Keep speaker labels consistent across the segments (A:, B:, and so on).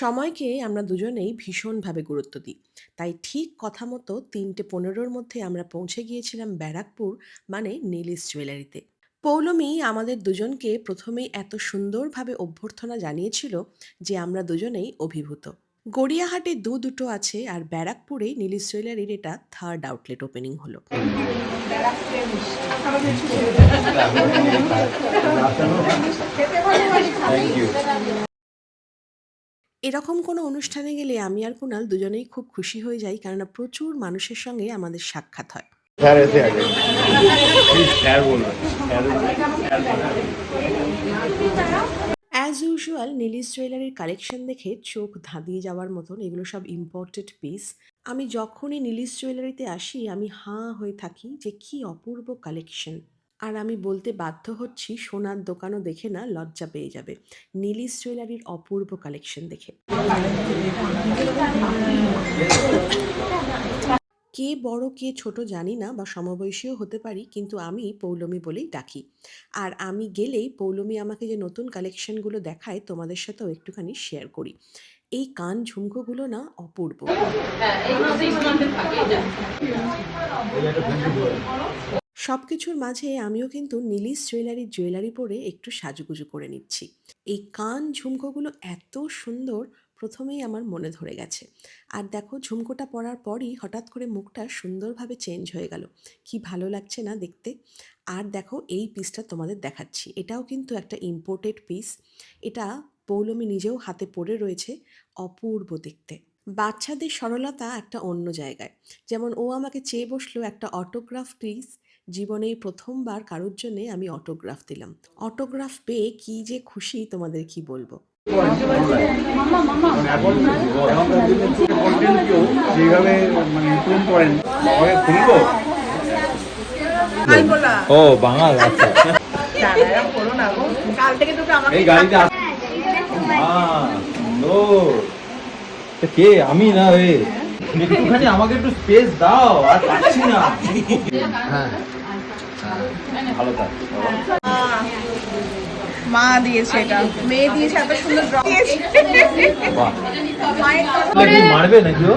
A: সময়কে আমরা দুজনেই ভীষণভাবে গুরুত্ব দিই। তাই ঠিক কথা মতো তিনটে পনেরোর মধ্যে আমরা পৌঁছে গিয়েছিলাম ব্যারাকপুর মানে নীলিস জুয়েলারিতে। পৌলমী আমাদের দুজনকে প্রথমেই এত সুন্দরভাবে অভ্যর্থনা জানিয়েছিল যে আমরা দুজনেই অভিভূত। গড়িয়াহাটে দু দুটো আছে আর ব্যারাকপুরে নীলিস জুয়েলারির এটা থার্ড আউটলেট ওপেনিং হলো। এরকম কোনো অনুষ্ঠানে গেলে আমি আর কুণাল দুজনেই খুব খুশি হয়ে যাই কেননা প্রচুর মানুষের সঙ্গে আমাদের সাক্ষাৎ হয়। অ্যাজ ইউজুয়াল নীলিশ জুয়েলারির কালেকশন দেখে চোখ ধাঁধিয়ে যাওয়ার মতন এগুলো সব ইম্পর্টেড পিস আমি যখনই নীলিশ জুয়েলারিতে আসি আমি হাঁ হয়ে থাকি যে কি অপূর্ব কালেকশন আর আমি বলতে বাধ্য হচ্ছি, সোনার দোকানও দেখে না লজ্জা পেয়ে যাবে। নীলিস জুয়েলারির অপূর্ব কালেকশন দেখে। কে বড়, কে ছোট জানি না বা সমবয়সীও হতে পারি, কিন্তু আমি পৌলমী বলেই ডাকি। আর আমি গেলেই পৌলমী আমাকে যে নতুন কালেকশনগুলো দেখায়, তোমাদের সাথেও একটুখানি শেয়ার করি। এই কান ঝুমকোগুলো না অপূর্ব। সব কিছুর মাঝে আমিও কিন্তু নীলিস জুয়েলারির জুয়েলারি পরে একটু সাজুগুজু করে নিচ্ছি। এই কান ঝুমকোগুলো এত সুন্দর, প্রথমেই আমার মনে ধরে গেছে। আর দেখো, ঝুমকোটা পরার পরই হঠাৎ করে মুখটা সুন্দরভাবে চেঞ্জ হয়ে গেল। কি ভালো লাগছে না দেখতে? আর দেখো, এই পিসটা তোমাদের দেখাচ্ছি। এটাও কিন্তু একটা ইম্পোর্টেড পিস এটা পৌলমী নিজেও হাতে পড়ে রয়েছে, অপূর্ব দেখতে। বাচ্চাদের সরলতা একটা অন্য জায়গায়। যেমন ও আমাকে চেয়ে বসল একটা অটোগ্রাফ প্লিজ জীবনে প্রথমবার কারোর জন্যে আমি অটোগ্রাফ দিলাম। অটোগ্রাফ পেয়ে কি যে খুশি তোমাদের কি বলব?
B: কন্টেন্টকেও যেভাবে মানে করেন
C: ও বাঙাল আচ্ছা।
D: কাল থেকে তোকে আমাকে।
C: তা কে? আমি না রে? একটুখানি আমাকে একটু স্পেস দাও আর পাচ্ছি না। ভালো থাক।
D: মা দিয়েছে এটা। মেয়ে দিয়েছে এত সুন্দর দিয়েছে
C: মারবে নাকি ও?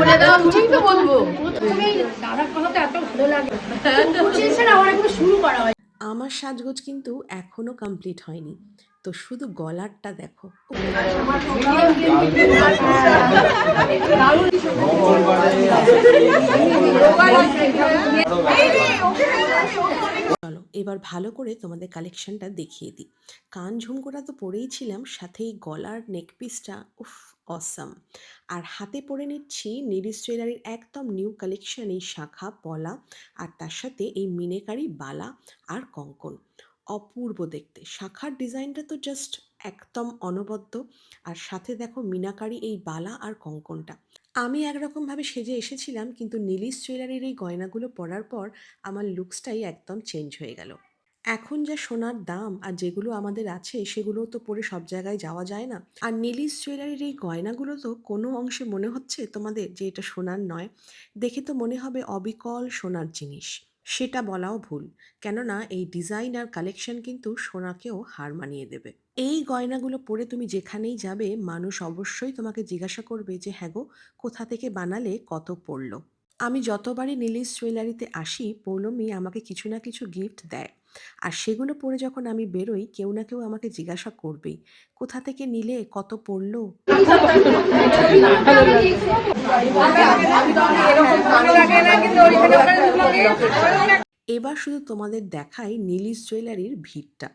E: বলে দেওয়া উচিত তো বলব। প্রথমেই দাদার কথা এত ভালো লাগে। বুঝিয়েছে না আমার এখনও শুরু করা হয়।
A: আমার সাজগোজ কিন্তু এখনও কমপ্লিট হয়নি। তো শুধু গলারটা দেখো। চলো, এবার ভালো করে তোমাদের কালেকশনটা দেখিয়ে দিই। কান ঝুমকোটা তো পরেই ছিলাম সাথে এই গলার নেকপিসটা উফ অসাম আর হাতে পরে নিচ্ছি নিরিস জুয়েলারির একদম নিউ কালেকশন এই শাখা, পলা, আর তার সাথে এই মিনেকারি বালা আর কঙ্কন। অপূর্ব দেখতে। শাখার ডিজাইনটা তো জাস্ট একদম অনবদ্য। আর সাথে দেখো মিনাকারি এই বালা আর কঙ্কনটা। আমি একরকমভাবে সেজে এসেছিলাম, কিন্তু নীলিশ জুয়েলারির এই গয়নাগুলো পরার পর আমার লুকসটাই একদম চেঞ্জ হয়ে গেল। এখন যা সোনার দাম আর যেগুলো আমাদের আছে সেগুলো তো পরে সব জায়গায় যাওয়া যায় না। আর নীলিশ জুয়েলারির এই গয়নাগুলো তো কোনো অংশে মনে হচ্ছে তোমাদের যে এটা সোনার নয়? দেখে তো মনে হবে অবিকল সোনার জিনিস। সেটা বলাও ভুল। কেননা এই ডিজাইন আর কালেকশন কিন্তু সোনাকেও হার মানিয়ে দেবে। এই গয়নাগুলো পরে তুমি যেখানেই যাবে, মানুষ অবশ্যই তোমাকে জিজ্ঞাসা করবে যে হ্যাঁ গো, কোথা থেকে বানালে কত পড়ল? আমি যতবারই নীলিশ জুয়েলারিতে আসি, পৌলমি আমাকে কিছু না কিছু গিফট দেয়। আর সেগুলো পরে যখন আমি বেরোই, কেউ না কেউ আমাকে জিজ্ঞাসা করবেই, কোথা থেকে নিলে, কত পড়ল? এবার শুধু তোমাদের দেখাই নীলিশ জুয়েলারির ভিড়টা।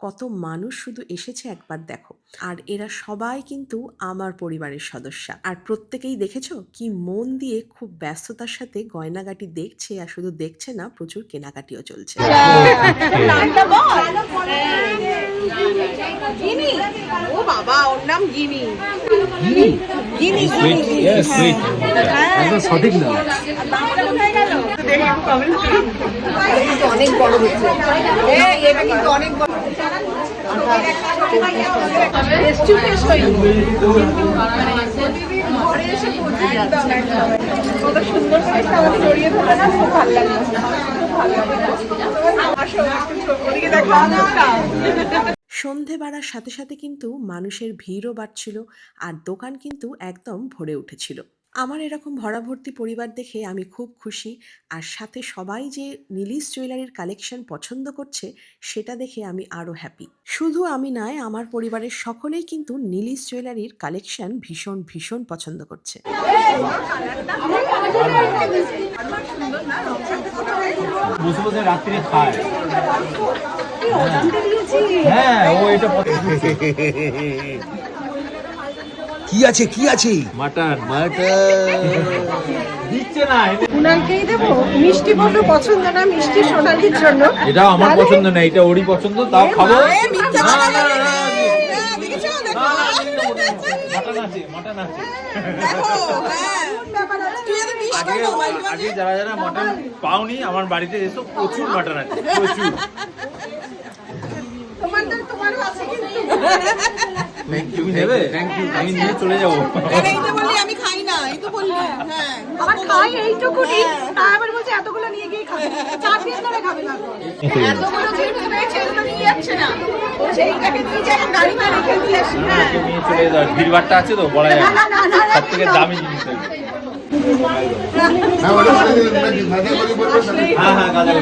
A: কত মানুষ শুধু এসেছে একবার দেখো। আর এরা সবাই কিন্তু আমার পরিবারের সদস্য। আর প্রত্যেকেই দেখেছ কি মন দিয়ে খুব ব্যস্ততার সাথে গয়নাগাটি দেখছে আর শুধু দেখছে না প্রচুর কেনাকাটিও চলছে।
D: ও বাবা ওর নাম গিনি। গিনি?
C: সঠিক না
D: অনেক বড় হচ্ছে। এটা কিন্তু অনেক বড়।
A: সন্ধে বাড়ার সাথে সাথে কিন্তু মানুষের ভিড়ও বাড়ছিল আর দোকান কিন্তু একদম ভরে উঠেছিল। আমার এরকম ভরাভর্তি পরিবার দেখে আমি খুব খুশি আর সাথে সবাই যে নীলিশ জুয়েলারির কালেকশন পছন্দ করছে সেটা দেখে আমি আরও হ্যাপি শুধু আমি নয় আমার পরিবারের সকলেই কিন্তু নীলিশ জুয়েলারির কালেকশন ভীষণ ভীষণ পছন্দ করছে।
C: রাত্রে খায়। হ্যাঁ ও এটা
F: কি আছে কি আছে?
C: Mutton mutton. দিচ্ছে না এটা-
D: দেবো মিষ্টি বড্ড পছন্দ না মিষ্টি সোনালির জন্য
C: এটাও আমার পছন্দ না এটা ওরই পছন্দ তাও খাব
D: হ্যাঁ, হ্যাঁ।
C: আগে যারা যারা মাটন পাওনি আমার বাড়িতে এসো প্রচুর মাটন আছে প্রচুর। তুমি নেবে আমি নিয়ে চলে যাব
D: এই তো বললি হ্যাঁ।
E: আমার খাই এইটুকুনি তা আবার বলছে এতগুলো নিয়ে গিয়ে খাবে চার দিন ধরে খাবে না
D: এতগুলো যেহেতু পেয়েছে, এগুলো নিয়ে যাচ্ছে না। সেইটাকে তুই যে গাড়িতে রেখে দিয়ে আসি, হ্যাঁ।
C: নিয়ে চলে যাও ভিড়ভাড়টা আছে তো বলা যাবে সব থেকে দামি জিনিস হ্যাঁ হ্যাঁ গাঁজা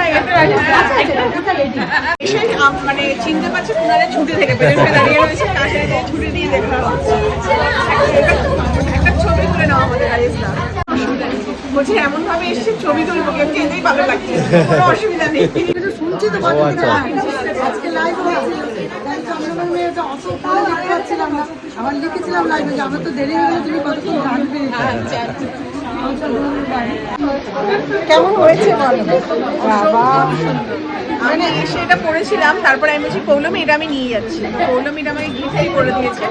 D: কোথায় গেছে? মানে চিনতে পারছে ছুটি থেকে পেরেন্টে দাঁড়িয়ে রয়েছে ছুটি দিয়ে দেখলাম একটা- একটা ছবি তুলে নাও আমাদের রাইসটা বলছি এমন ভাবে এসেছি ছবি তুলবো কেউ এটাই ভালো লাগছে কোনো অসুবিধা নেই।
E: শুনছি তো
C: আচ্ছা।
E: আজকে লাইভ লিখেছিলাম লাইভে যে আমার তো দেরি হয়ে গেলে তুমি কতক্ষণ রাখবে
D: কেমন হয়েছে বলো? বাবা। মানে এসে এটা পড়েছিলাম তারপরে আমি বলছি পৌলমি এটা আমি নিয়ে যাচ্ছি। পৌলমিটা আমাকে গিফটই করে দিয়েছে।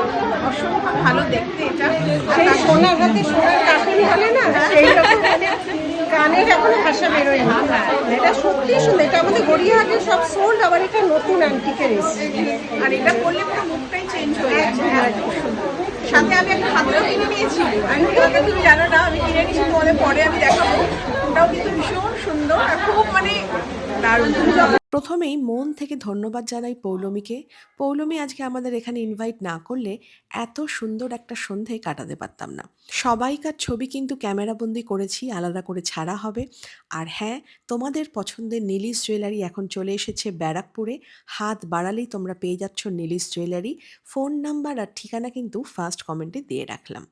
D: অসম্ভব ভালো দেখতে এটা। সেই সোনার হাতে সোনার কাঠুরি হলে না সেই রকম মানে কানের এখনও ভাষা বেরোয় না। এটা সত্যি সুন্দর এটা আমাদের গড়িয়াহাটে সব সোল্ড আবার এটা নতুন অ্যান্টিকের এসছে। আর এটা পরলে পুরো মুখটাই চেঞ্জ হয়ে যাচ্ছে হ্যাঁ, সাথে আমি একটা হাতও কিনে নিয়েছি। আন্টিকে তুমি জানো না আমি কিনে নিয়েছি তোমাদের পরে আমি দেখাবো। কিন্তু ভীষণ সুন্দর খুব মানে
A: প্রথমেই মন থেকে ধন্যবাদ জানাই পৌলমীকে। পৌলমী আজকে আমাদের এখানে ইনভাইট না করলে এত সুন্দর একটা সন্ধে কাটাতে পারতাম না। সবাইকার ছবি কিন্তু ক্যামেরাবন্দি করেছি, আলাদা করে ছাড়া হবে। আর হ্যাঁ তোমাদের পছন্দের নীলিশ জুয়েলারি এখন চলে এসেছে ব্যারাকপুরে। হাত বাড়ালেই তোমরা পেয়ে যাচ্ছ নীলিশ জুয়েলারি ফোন নাম্বার আর ঠিকানা কিন্তু ফার্স্ট কমেন্টে দিয়ে রাখলাম।